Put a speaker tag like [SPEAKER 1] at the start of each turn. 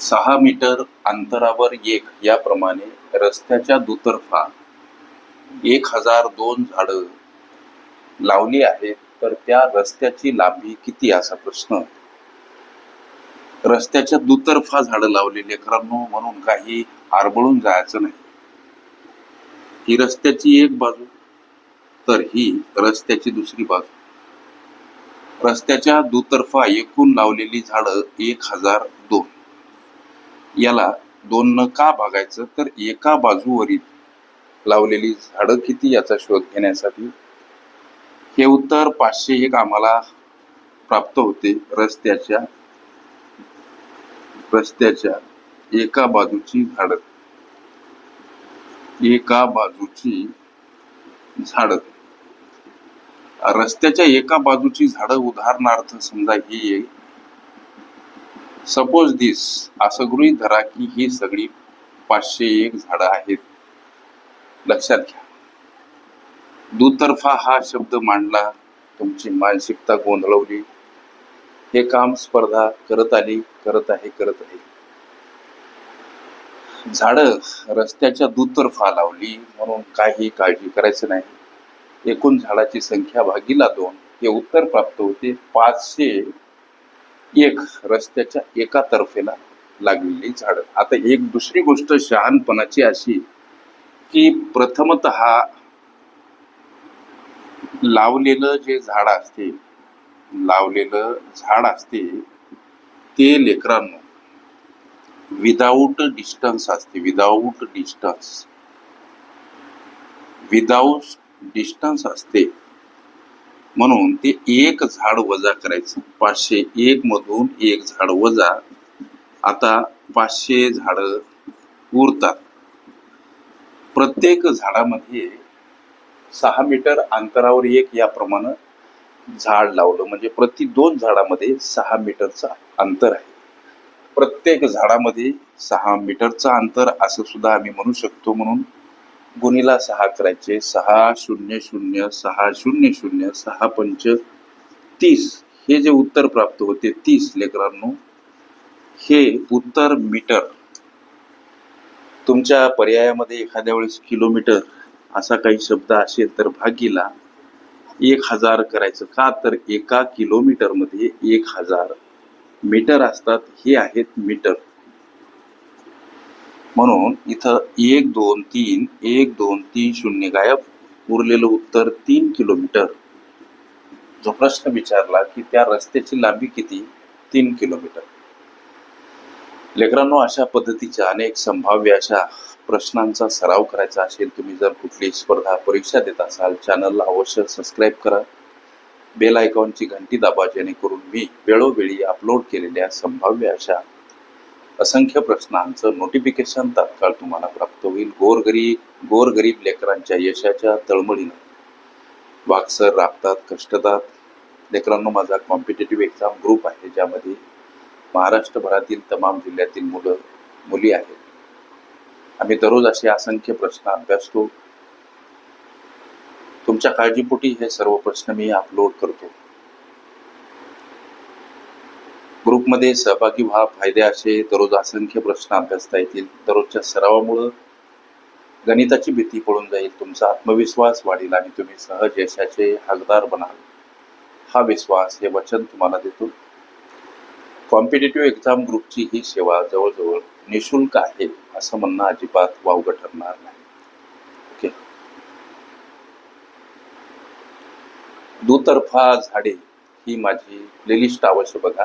[SPEAKER 1] सहा मीटर अंतरावर एक याप्रमाणे रस्त्याच्या दुतर्फा एक हजार दोन झाडं लावली आहेत. तर त्या रस्त्याची लांबी किती असा प्रश्न. रस्त्याच्या दुतर्फा झाडं लावलेली लेकरांनो म्हणून काही आरबळून जायचं नाही. ही रस्त्याची एक बाजू तर ही रस्त्याची दुसरी बाजू. रस्त्याच्या दुतर्फा एकूण लावलेली झाडं एक हजार दोन. याला दोन न का भागायचं तर एका बाजूवरील लावलेली झाडं किती याचा शोध घेण्यासाठी? हे उत्तर पाचशे एक आम्हाला प्राप्त होते. रस्त्याच्या रस्त्याच्या एका बाजूची झाडं. एका बाजूची झाडं. रस्त्याच्या एका बाजूची झाडं उदाहरणार्थ समजा ही सपोज दिस असं गृहित धरा की ही सगळी पाचशे एक झाडं आहेत. लक्षात घ्या. दुतर्फा हा शब्द मांडला तुमची मानसिकता गोंधळवली. हे काम स्पर्धा करत आली करत आहे करत आहे. झाडं रस्त्याच्या दुतर्फा लावली म्हणून काही काळजी करायचं नाही. एकूण झाडाची संख्या भागीला दोन. हे उत्तर प्राप्त होते पाचशे एक रस्त्याच्या एका तर्फेला लागलेली झाडं. आता एक दुसरी गोष्ट शहाणपणाची अशी की प्रथमत लावलेलं जे झाड असते लावलेलं झाड असते ते लेकरांनो विदाऊट डिस्टन्स असते. विदाऊट डिस्टन्स विदाऊट डिस्टन्स असते. म्हणून ते एक झाड वजा करायचं. पाचशे एक मधून एक झाड वजा. आता पाचशे झाड उरतात. प्रत्येक झाडामध्ये सहा मीटर अंतरावर एक याप्रमाणे झाड लावलं. म्हणजे प्रति दोन झाडामध्ये सहा मीटरचं अंतर आहे. प्रत्येक झाडामध्ये सहा मीटरचं अंतर असं सुद्धा आम्ही म्हणू शकतो म्हणून गुणीला सहा करायचे. सहा शून्य शून्य सहा शून्य शून्य सहा पंच तीस. हे जे उत्तर प्राप्त होते तीस लेकरांनो हे उत्तर मीटर. तुमच्या पर्यायामध्ये एखाद्या वेळेस किलोमीटर असा काही शब्द असेल तर भागीला. एक हजार करायचं का? तर एका किलोमीटरमध्ये एक हजार मीटर असतात. हे आहेत मीटर. म्हणून इथं एक दोन तीन एक दोन तीन शून्य गायब उरलेलं उत्तर तीन किलोमीटर. जो प्रश्न विचारला की त्या रस्त्याची लांबी किती? तीन किलोमीटर. लेकरांनो अशा पद्धतीच्या अनेक संभाव्य अशा प्रश्नांचा सराव करायचा असेल तुम्ही जर कुठली स्पर्धा परीक्षा देत असाल चॅनलला अवश्य सबस्क्राईब करा. बेल आयकॉनची घंटी दाबा जेणेकरून मी वेळोवेळी अपलोड केलेल्या संभाव्य अशा असंख्य प्रश्नांचं नोटिफिकेशन तात्काळ तुम्हाला प्राप्त होईल. गोरगरीब गोरगरीब लेकरांच्या यशाच्या तळमळीनं. वागसर राबतात कष्टतात. लेकरांनो माझा कॉम्पिटेटिव्ह एक्झाम ग्रुप आहे ज्यामध्ये महाराष्ट्रभरातील तमाम जिल्ह्यातील मुलं मुली आहेत. आम्ही दररोज असे असंख्य प्रश्न अभ्यासतो. तुमच्या काळजीपोटी हे सर्व प्रश्न मी अपलोड करतो. ग्रुपमध्ये सहभागी व्हा फायदे असे. दररोज असंख्य प्रश्न अभ्यासता येतील. दररोजच्या सरावामुळं गणिताची भीती पडून जाईल. तुमचा आत्मविश्वास वाढेल आणि तुम्ही सहज यशाचे हकदार बनाल. हा विश्वास हे वचन तुम्हाला देतो. कॉम्पिटेटिव्ह एक्झाम ग्रुपची ही सेवा जवळजवळ निशुल्क आहे असं म्हणणं अजिबात वावगं ठरणार नाही. ओके. दुतर्फा झाडे ही माझी प्लेलिस्ट अवश्य बघा.